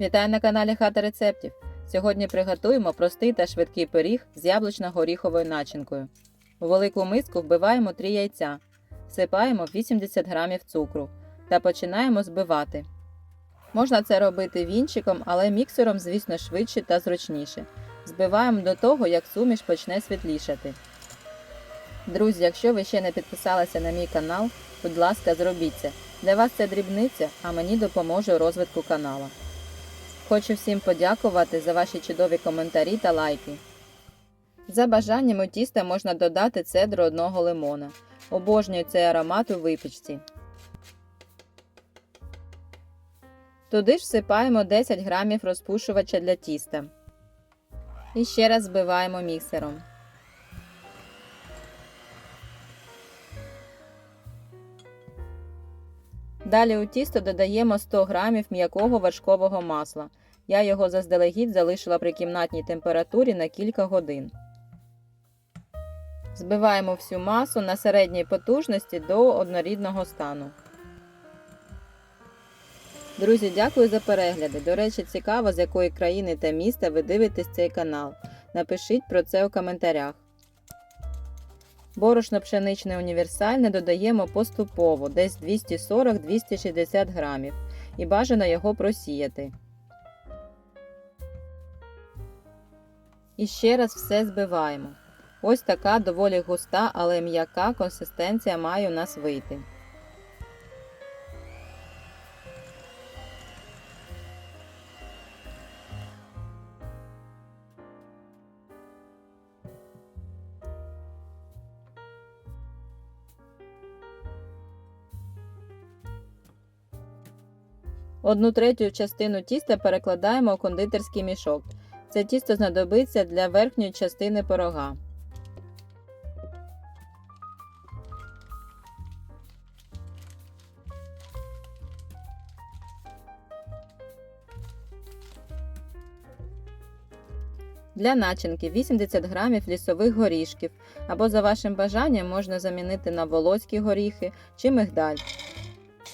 Вітаю на каналі Хата рецептів. Сьогодні приготуємо простий та швидкий пиріг з яблучно-горіховою начинкою. У велику миску вбиваємо 3 яйця, всипаємо 80 г цукру та починаємо збивати. Можна це робити вінчиком, але міксером, звісно, швидше та зручніше. Збиваємо до того, як суміш почне світлішати. Друзі, якщо ви ще не підписалися на мій канал, будь ласка, зробіть це. Для вас це дрібниця, а мені допоможе у розвитку каналу. Хочу всім подякувати за ваші чудові коментарі та лайки. За бажанням у тісто можна додати цедру одного лимона. Обожнюю цей аромат у випічці. Туди ж всипаємо 10 грамів розпушувача для тіста. І ще раз збиваємо міксером. Далі у тісто додаємо 100 г м'якого вершкового масла. Я його заздалегідь залишила при кімнатній температурі на кілька годин. Збиваємо всю масу на середній потужності до однорідного стану. Друзі, дякую за перегляди. До речі, цікаво, з якої країни та міста ви дивитесь цей канал. Напишіть про це у коментарях. Борошно пшеничне універсальне додаємо поступово, десь 240-260 грамів, і бажано його просіяти. І ще раз все збиваємо. Ось така доволі густа, але м'яка консистенція має у нас вийти. Одну третю частину тіста перекладаємо у кондитерський мішок. Це тісто знадобиться для верхньої частини пирога. Для начинки 80 грамів лісових горішків або за вашим бажанням можна замінити на волоські горіхи чи мигдаль.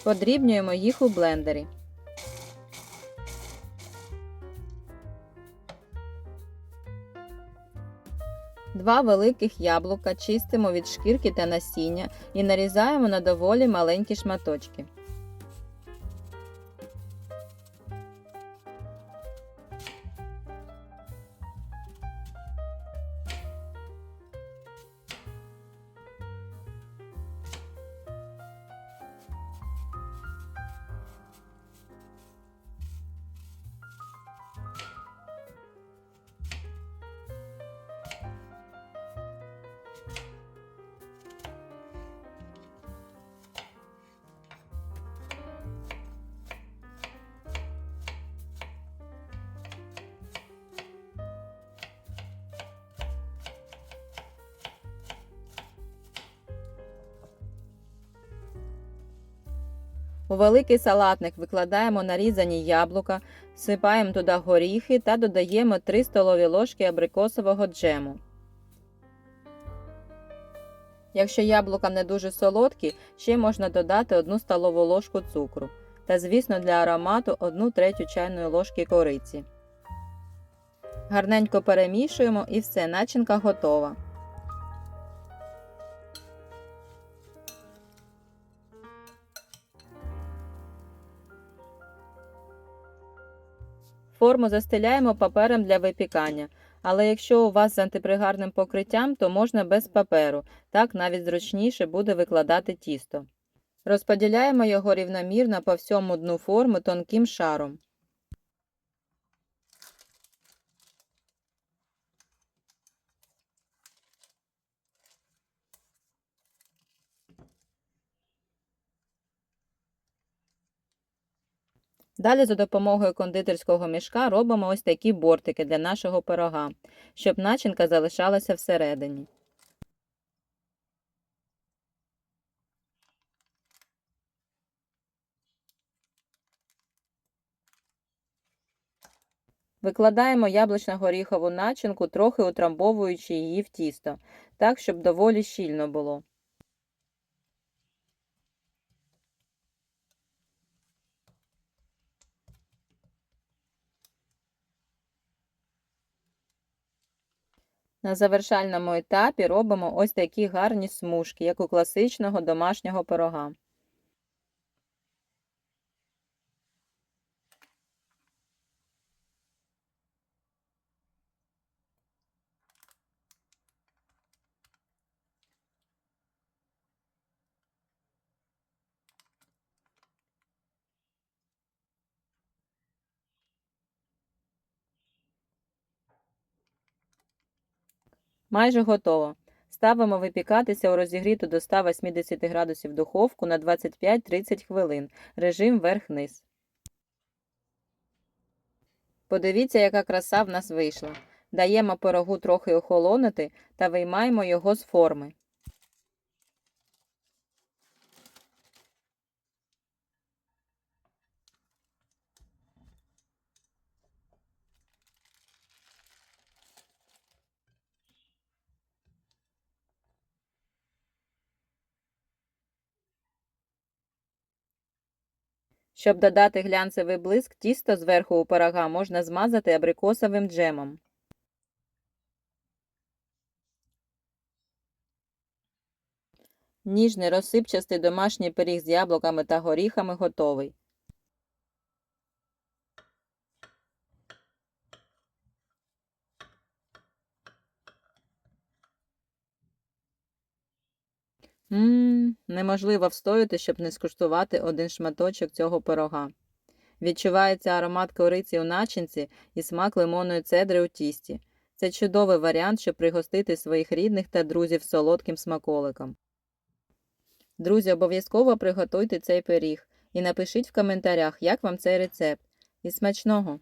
Подрібнюємо їх у блендері. Два великих яблука чистимо від шкірки та насіння і нарізаємо на доволі маленькі шматочки. У великий салатник викладаємо нарізані яблука, всипаємо туди горіхи та додаємо 3 столові ложки абрикосового джему. Якщо яблука не дуже солодкі, ще можна додати 1 столову ложку цукру та, звісно, для аромату 1 третю чайної ложки кориці. Гарненько перемішуємо і все, начинка готова. Форму застеляємо папером для випікання, але якщо у вас з антипригарним покриттям, то можна без паперу, так навіть зручніше буде викладати тісто. Розподіляємо його рівномірно по всьому дну форми тонким шаром. Далі за допомогою кондитерського мішка робимо ось такі бортики для нашого пирога, щоб начинка залишалася всередині. Викладаємо яблучно-горіхову начинку, трохи утрамбовуючи її в тісто, так, щоб доволі щільно було. На завершальному етапі робимо ось такі гарні смужки, як у класичного домашнього пирога. Майже готово. Ставимо випікатися у розігріту до 180 градусів духовку на 25-30 хвилин. Режим верх-низ. Подивіться, яка краса в нас вийшла. Даємо пирогу трохи охолонити та виймаємо його з форми. Щоб додати глянцевий блиск, тісто зверху у пирога можна змазати абрикосовим джемом. Ніжний розсипчастий домашній пиріг з яблуками та горіхами готовий. Ммм, неможливо встояти, щоб не скуштувати один шматочок цього пирога. Відчувається аромат кориці у начинці і смак лимонної цедри у тісті. Це чудовий варіант, щоб пригостити своїх рідних та друзів солодким смаколиком. Друзі, обов'язково приготуйте цей пиріг і напишіть в коментарях, як вам цей рецепт. І смачного!